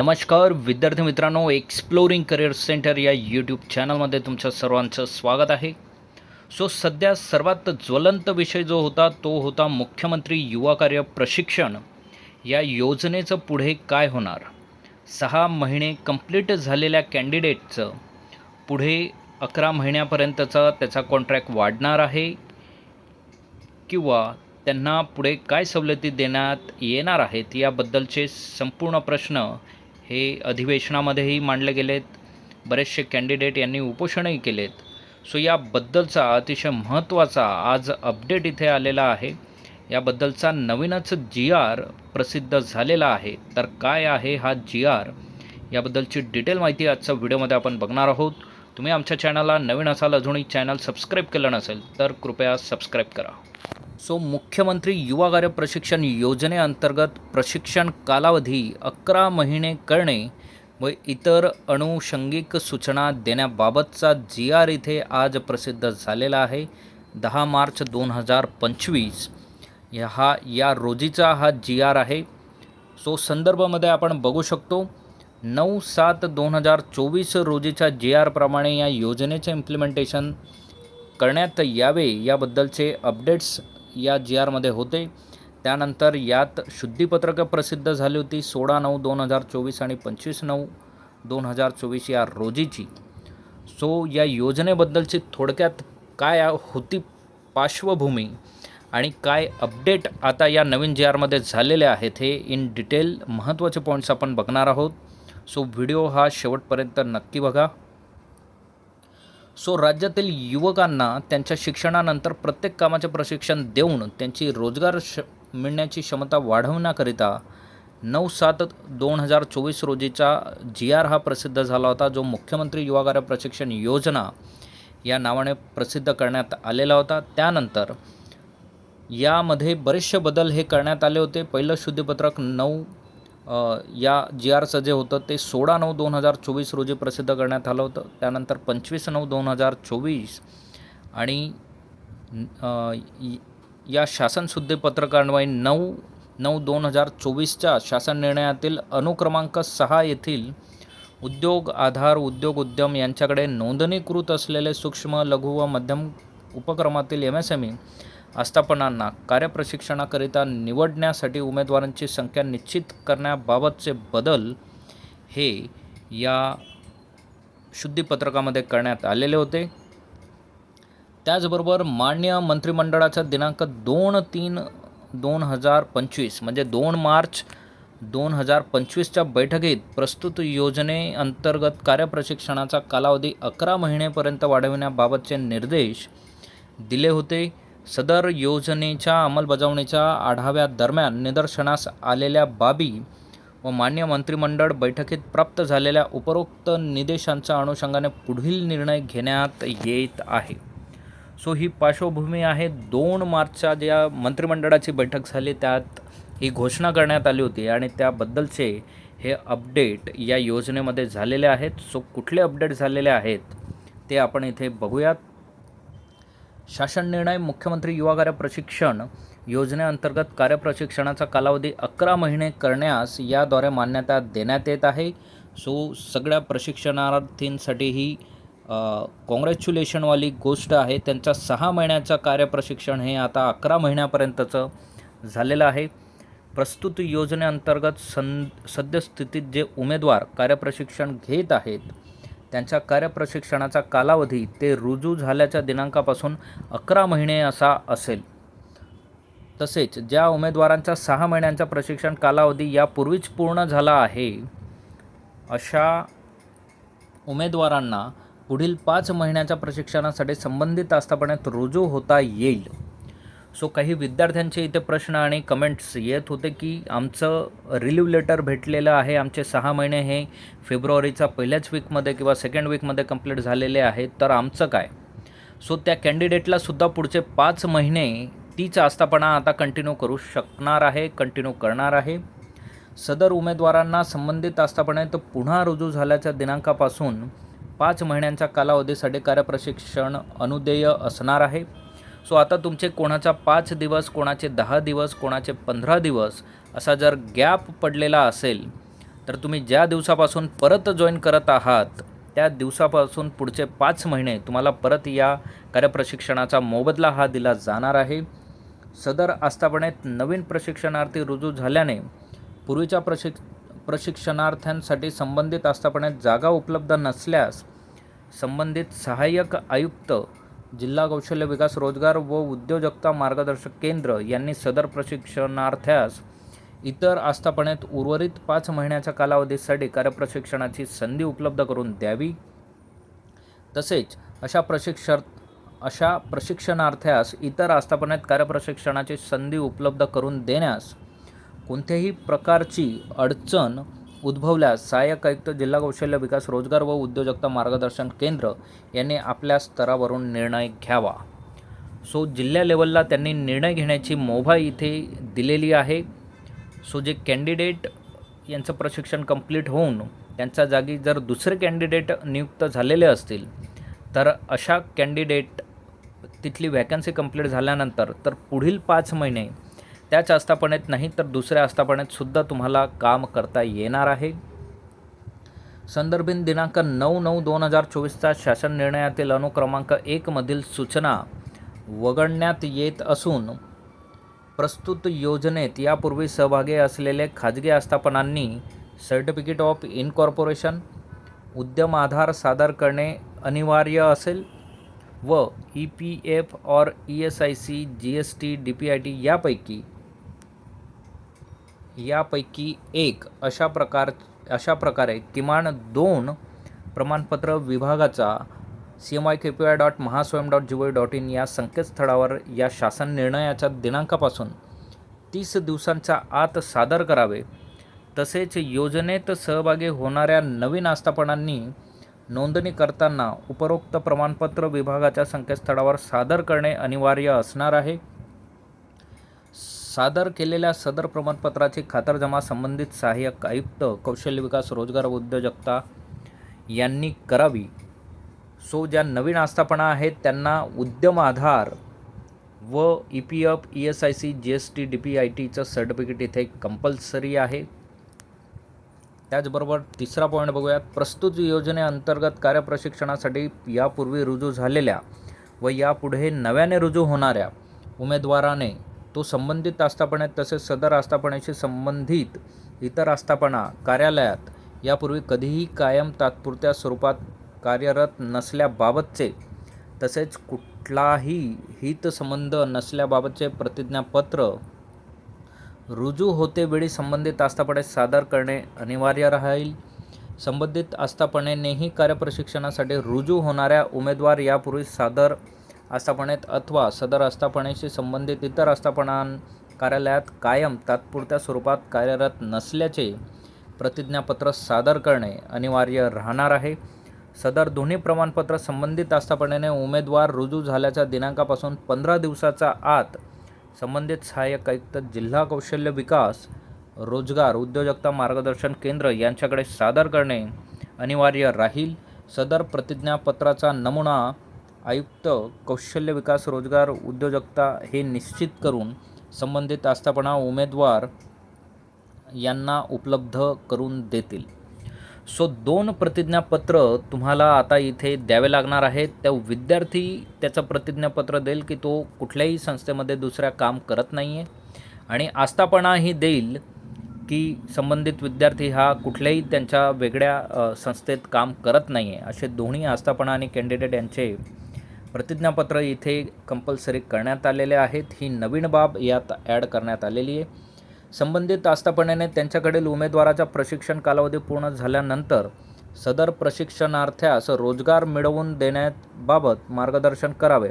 नमस्कार विद्यार्थी मित्रांनो एक्सप्लोरिंग करिअर सेंटर या यूट्यूब चॅनलमध्ये तुमच्या सर्वांचं स्वागत आहे. सो सध्या सर्वात ज्वलंत विषय जो होता तो होता मुख्यमंत्री युवा कार्य प्रशिक्षण. या योजनेचं पुढे काय होणार? सहा महिने कंप्लीट झालेल्या कॅन्डिडेटचं पुढे अकरा महिन्यापर्यंतचा त्याचा कॉन्ट्रॅक्ट वाढणार आहे. किंवा त्यांना पुढे काय सवलती देण्यात येणार आहेत याबद्दलचे संपूर्ण प्रश्न हे अधिवेशनामध्येही मांडले गेलेत. बरेचसे कॅन्डिडेट यांनी उपोषणही केलेत. सो याबद्दलचा अतिशय महत्त्वाचा आज अपडेट इथे आलेला आहे. याबद्दलचा नवीनच जी आर प्रसिद्ध झालेला आहे. तर काय आहे हा जी आर? याबद्दलची डिटेल माहिती आजच्या व्हिडिओमध्ये आपण बघणार आहोत. तुम्ही आमच्या चॅनलला नवीन असाल अजूनही चॅनल सबस्क्राईब केलं नसेल तर कृपया सबस्क्राईब करा. सो मुख्यमंत्री युवा कार्य प्रशिक्षण योजनेअंतर्गत प्रशिक्षण कालावधी अकरा महिने करणे व इतर अनुषंगिक सूचना देण्याबाबतचा जी आर इथे आज प्रसिद्ध झालेला आहे. दहा मार्च दोन हजार पंचवीस. ह्या हा या रोजीचा हा जी आर आहे. सो संदर्भामध्ये आपण बघू शकतो नऊ सात दोन हजार चोवीस रोजीच्या जी आरप्रमाणे या योजनेचे इम्प्लिमेंटेशन करण्यात यावे याबद्दलचे अपडेट्स या जी आरमध्ये होते. त्यानंतर यात शुद्धीपत्रकं प्रसिद्ध झाली होती. सोळा नऊ दोन हजार चोवीस आणि पंचवीस नऊ दोन हजार चोवीस या रोजीची. सो या योजनेबद्दलची थोडक्यात काय होती पार्श्वभूमी आणि काय अपडेट आता या नवीन जी आरमध्ये झालेले आहेत हे इन डिटेल महत्त्वाचे पॉईंट्स आपण बघणार आहोत. सो व्हिडिओ हा शेवटपर्यंत नक्की बघा. सो राज्यातील युवकांना त्यांच्या शिक्षणानंतर प्रत्येक कामाचे प्रशिक्षण देऊन त्यांची रोजगार श मिळण्याची क्षमता वाढवण्याकरिता नऊ सात दोन हजार चोवीस रोजीचा जी आर हा प्रसिद्ध झाला होता जो मुख्यमंत्री युवागार प्रशिक्षण योजना या नावाने प्रसिद्ध करण्यात आलेला होता. त्यानंतर यामध्ये बरेचसे बदल हे करण्यात आले होते. पहिलं शुद्धीपत्रक नऊ या जी आरचं जे होतं ते सोळा नऊ दोन हजार चोवीस रोजी प्रसिद्ध करण्यात आलं होतं. त्यानंतर पंचवीस नऊ दोन हजार चोवीस आणि या शासन शुद्धीपत्रकान्वये नऊ नऊ दोन हजार चोवीसच्या शासन निर्णयातील अनुक्रमांक सहा येथील उद्योग आधार उद्योग उद्यम यांच्याकडे नोंदणीकृत असलेले सूक्ष्म लघु व मध्यम उपक्रमातील एम एस एम ई आस्थापनांना कार्यप्रशिक्षणाकरिता निवडण्यासाठी उमेदवारांची संख्या निश्चित करण्याबाबतचे बदल हे या शुद्धीपत्रकामध्ये करण्यात आलेले होते. त्याचबरोबर मान्य मंत्रिमंडळाचा दिनांक दोन तीन दोन हजार पंचवीस म्हणजे दोन मार्च दोन हजार पंचवीसच्या बैठकीत प्रस्तुत योजनेअंतर्गत कार्यप्रशिक्षणाचा कालावधी अकरा महिनेपर्यंत वाढविण्याबाबतचे निर्देश दिले होते. सदर योजनेच्या अंमलबजावणीच्या आढाव्यादरम्यान निदर्शनास आलेल्या बाबी व मान्य मंत्रिमंडळ बैठकीत प्राप्त झालेल्या उपरोक्त निदेशांच्या अनुषंगाने पुढील निर्णय घेण्यात येत आहे. सो ही पार्श्वभूमी आहे. दोन मार्चच्या ज्या मंत्रिमंडळाची बैठक झाली त्यात ही घोषणा करण्यात आली होती आणि त्याबद्दलचे हे अपडेट या योजनेमध्ये झालेले आहेत. सो कुठले अपडेट झालेले आहेत ते आपण इथे बघूयात. शासन निर्णय मुख्यमंत्री युवा कार्य प्रशिक्षण योजनेअंतर्गत कार्यप्रशिक्षणाचा कालावधी अकरा महिने करण्यास याद्वारे मान्यता देण्यात येत आहे. सो सगळ्या प्रशिक्षणार्थींसाठी ही कॉंग्रॅच्युलेशनवाली गोष्ट आहे. त्यांचा सहा महिन्याचं कार्यप्रशिक्षण हे आता अकरा महिन्यापर्यंतचं झालेलं आहे. प्रस्तुत योजनेअंतर्गत सं सद्यस्थितीत जे उमेदवार कार्यप्रशिक्षण घेत आहेत त्यांच्या कार्यप्रशिक्षणाचा कालावधी ते रुजू झाल्याच्या दिनांकापासून अकरा महिने असा असेल. तसेच ज्या उमेदवारांचा सहा महिन्यांचा प्रशिक्षण कालावधी यापूर्वीच पूर्ण झाला आहे अशा उमेदवारांना पुढील पाच महिन्याच्या प्रशिक्षणासाठी संबंधित आस्थापनेत रुजू होता येईल. सो काही विद्यार्थ्यांचे इथे प्रश्न आणि कमेंट्स येत होते की आमचं रिलीव्ह लेटर भेटलेलं आहे. आमचे सहा महिने हे फेब्रुवारीचा पहिल्याच वीकमध्ये किंवा सेकंड वीकमध्ये कंप्लीट झालेले आहेत. तर आमचं काय? सो त्या कॅन्डिडेटलासुद्धा पुढचे पाच महिने तीच आस्थापना आता कंटिन्यू करू शकणार आहे कंटिन्यू करणार आहे. सदर उमेदवारांना संबंधित आस्थापनेत पुन्हा रुजू झाल्याच्या दिनांकापासून पाच महिन्यांच्या कालावधीसाठी कार्यप्रशिक्षण अनुदेय असणार आहे. सो आता तुमचे कोणाचा पाच दिवस कोणाचे दहा दिवस कोणाचे पंधरा दिवस असा जर गॅप पडलेला असेल तर तुम्ही ज्या दिवसापासून परत जॉईन करत आहात त्या दिवसापासून पुढचे पाच महिने तुम्हाला परत या कार्यप्रशिक्षणाचा मोबदला हा दिला जाणार आहे. सदर आस्थापनेत नवीन प्रशिक्षणार्थी रुजू झाल्याने पूर्वीच्या प्रशिक प्रशिक्षणार्थ्यांसाठी संबंधित आस्थापनेत जागा उपलब्ध नसल्यास संबंधित सहाय्यक आयुक्त जिल्हा कौशल्य विकास रोजगार व उद्योजकता मार्गदर्शक केंद्र यांनी सदर प्रशिक्षणार्थ्यास इतर आस्थापनेत उर्वरित पाच महिन्याच्या कालावधीसाठी कार्यप्रशिक्षणाची संधी उपलब्ध करून द्यावी. तसेच अशा प्रशिक्षण अशा प्रशिक्षणार्थ्यास इतर आस्थापनेत कार्यप्रशिक्षणाची संधी उपलब्ध करून देण्यास कोणत्याही प्रकारची अडचण उद्भवल्यास सहाय्यक आयुक्त जिल्हा कौशल्य विकास रोजगार व उद्योजकता मार्गदर्शन केंद्र यांनी आपल्या स्तरावरून निर्णय घ्यावा. सो जिल्हा लेवलला त्यांनी निर्णय घेण्याची मोभा इथे दिलेली आहे. सो जे कॅन्डिडेट यांचं प्रशिक्षण कंप्लीट होऊन त्यांच्या जागी जर दुसरे कॅन्डिडेट नियुक्त झालेले असतील तर अशा कॅन्डिडेट तिथली व्हॅकन्सी कंप्लीट झाल्यानंतर तर पुढील पाच महिने त्याच आस्थापनेत नाही तर दुसऱ्या आस्थापनेत सुद्धा तुम्हाला काम करता येणार आहे. संदर्भित दिनांक नऊ नऊ दोन हजार चोवीसचा शासन निर्णयातील अनुक्रमांक एकमधील सूचना वगळण्यात येत असून प्रस्तुत योजनेत यापूर्वी सहभागी असलेले खाजगी आस्थापनांनी सर्टिफिकेट ऑफ इनकॉर्पोरेशन उद्यम आधार सादर करणे अनिवार्य असेल व ई पी एफ और E S I C G S T D P I T यापैकी यापैकी एक अशा प्रकार अशा प्रकारे किमान दोन प्रमाणपत्र विभागाचा C M I K P I dot Mahaswayam dot G O dot in या संकेतस्थळावर या शासन निर्णयाच्या दिनांकापासून तीस दिवसांच्या आत सादर करावे. तसेच योजनेत सहभागी होणाऱ्या नवीन आस्थापनांनी नोंदणी करताना उपरोक्त प्रमाणपत्र विभागाच्या संकेतस्थळावर सादर करणे अनिवार्य असणार आहे. सादर केलेल्या सदर प्रमाणपत्राची खातरजमा संबंधित सहाय्यक आयुक्त कौशल्य विकास रोजगार व उद्योजकता यांनी करावी. सो ज्या नवीन आस्थापना आहेत त्यांना उद्यम आधार व E P F E S I C G S T D P I टीचं सर्टिफिकेट इथे कंपल्सरी आहे. त्याचबरोबर तिसरा पॉईंट बघूयात. प्रस्तुत योजनेअंतर्गत कार्यप्रशिक्षणासाठी यापूर्वी रुजू झालेल्या व यापुढे नव्याने रुजू होणाऱ्या उमेदवाराने तो संबंधित आस्थापनेत तसेच सदर आस्थापनेशी संबंधित इतर आस्थापना कार्यालयात यापूर्वी कधीही कायम तात्पुरत्या स्वरूपात कार्यरत नसल्याबाबतचे तसेच कुठलाही हितसंबंध नसल्याबाबतचे प्रतिज्ञापत्र रुजू होते वेळी संबंधित आस्थापने सादर करणे अनिवार्य राहील. संबंधित आस्थापनेनेही कार्यप्रशिक्षणासाठी रुजू होणाऱ्या उमेदवार यापूर्वी सादर आस्थापनेत अथवा सदर आस्थापनेशी संबंधित इतर आस्थापनां कार्यालयात कायम तात्पुरत्या स्वरूपात कार्यरत नसल्याचे प्रतिज्ञापत्र सादर करणे अनिवार्य राहणार आहे. सदर दोन्ही प्रमाणपत्र संबंधित आस्थापनेने उमेदवार रुजू झाल्याच्या दिनांकापासून पंधरा दिवसाचा आत संबंधित सहाय्यक आयुक्त जिल्हा कौशल्य विकास रोजगार उद्योजकता मार्गदर्शन केंद्र यांच्याकडे सादर करणे अनिवार्य राहील. सदर प्रतिज्ञापत्राचा नमुना आयुक्त कौशल्य विकास रोजगार उद्योजकता हे निश्चित करून संबंधित आस्थापना उमेदवार यांना उपलब्ध करून देतील. सो दोन प्रतिज्ञापत्र तुम्हाला आता इथे द्यावे लागणार आहेत. त्या विद्यार्थी त्याचं प्रतिज्ञापत्र देईल की तो कुठल्याही संस्थेमध्ये दुसऱ्या काम करत नाही आहे आणि आस्थापनाही देईल की संबंधित विद्यार्थी हा कुठल्याही त्यांच्या वेगळ्या संस्थेत काम करत नाही आहे असे दोन्ही आस्थापना आणि कॅन्डिडेट यांचे प्रतिज्ञापत्र इथे कंपल्सरी करण्यात आलेले आहेत. ही नवीन बाब यात ॲड करण्यात आलेली आहे. संबंधित आस्थापनेने त्यांच्याकडील उमेदवाराचा प्रशिक्षण कालावधी पूर्ण झाल्यानंतर सदर प्रशिक्षणार्थ्यास रोजगार मिळवून देण्याबाबत मार्गदर्शन करावे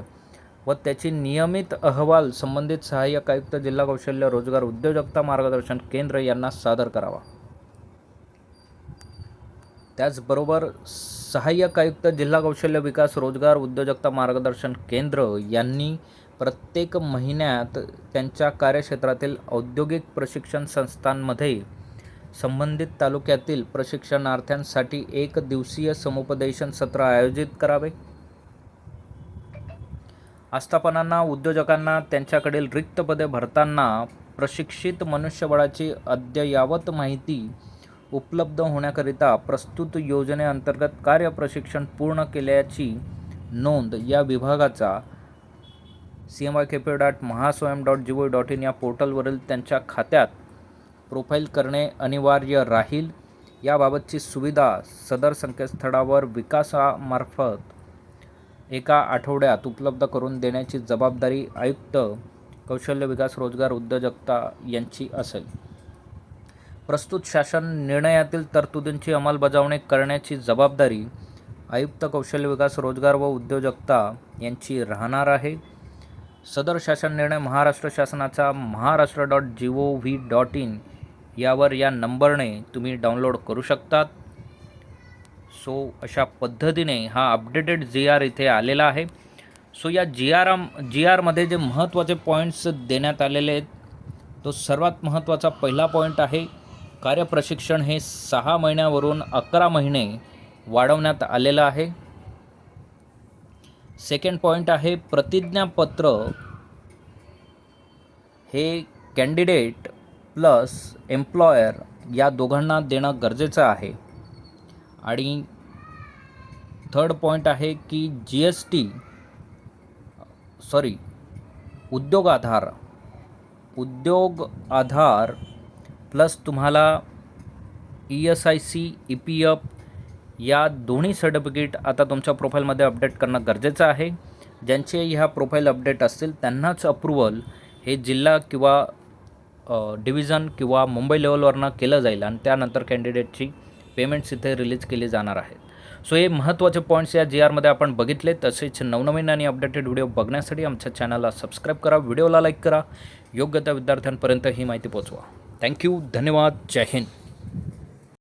व त्याची नियमित अहवाल संबंधित सहाय्यक आयुक्त जिल्हा कौशल्य रोजगार उद्योजकता मार्गदर्शन केंद्र यांना सादर करावा. त्याचबरोबर सहाय्यक आयुक्त जिल्हा कौशल्य विकास रोजगार उद्योजकता मार्गदर्शन केंद्र यांनी प्रत्येक महिन्यात त्यांच्या कार्यक्षेत्रातील औद्योगिक प्रशिक्षण संस्थांमध्ये संबंधित तालुक्यातील प्रशिक्षणार्थ्यांसाठी एक दिवसीय समुपदेशन सत्र आयोजित करावे. आस्थापनांना उद्योजकांना त्यांच्याकडील रिक्त पदे भरताना प्रशिक्षित मनुष्यबळाची अद्ययावत माहिती उपलब्ध होण्याकरिता प्रस्तुत योजनेअंतर्गत कार्यप्रशिक्षण पूर्ण केल्याची नोंद या विभागाचा C M I K P dot Mahaswayam dot G O dot in या पोर्टलवरील त्यांच्या खात्यात प्रोफाईल करणे अनिवार्य राहील. याबाबतची सुविधा सदर संकेतस्थळावर विकासामार्फत एका आठवड्यात उपलब्ध करून देण्याची जबाबदारी आयुक्त कौशल्य विकास रोजगार उद्योजकता यांची असेल. प्रस्तुत शासन निर्णयातील तरतुदींची अंमलबजावणी करण्याची जबाबदारी आयुक्त कौशल्य विकास रोजगार व उद्योजकता यांची राहणार आहे. सदर शासन निर्णय महाराष्ट्र शासनाचा Maharashtra dot G O V dot in यावर या नंबरने तुम्ही डाउनलोड करू शकतात. सो अशा पद्धतीने हा अपडेटेड जी आर इथे आलेला आहे. सो या जी आर जी आरमध्ये जे महत्त्वाचे पॉईंट्स देण्यात आलेले आहेत तो सर्वात महत्त्वाचा पहिला पॉईंट आहे. कार्यप्रशिक्षण हे सहा महिन्यावरून अकरा महिने वाढवण्यात आलेलं आहे. सेकंड पॉईंट आहे प्रतिज्ञापत्र हे कॅन्डिडेट प्लस एम्प्लॉयर या दोघांना देणं गरजेचं आहे. आणि थर्ड पॉईंट आहे की जी S T sorry Udyog Aadhaar. Udyog Aadhaar plus तुम्हाला E S I C E P F या दोन्ही सर्टिफिकेट आता तुमच्या प्रोफाईलमध्ये अपडेट करणं गरजेचं आहे. ज्यांचे ह्या प्रोफाईल अपडेट असतील त्यांनाच अप्रुव्हल हे जिल्हा किंवा डिव्हिजन किंवा मुंबई लेवलवरनं केलं जाईल आणि त्यानंतर कॅन्डिडेटची पेमेंट्स इथे रिलीज केली जाणार आहेत. सो हे महत्त्वाचे पॉईंट्स या जी आरमध्ये आपण बघितले. तसेच नवनवीन आणि अपडेटेड व्हिडिओ बघण्यासाठी आमच्या चॅनलला सबस्क्राईब करा व्हिडिओला लाईक करा. योग्य त्या विद्यार्थ्यांपर्यंत ही माहिती पोचवा थँक्यू धन्यवाद जय हिंद.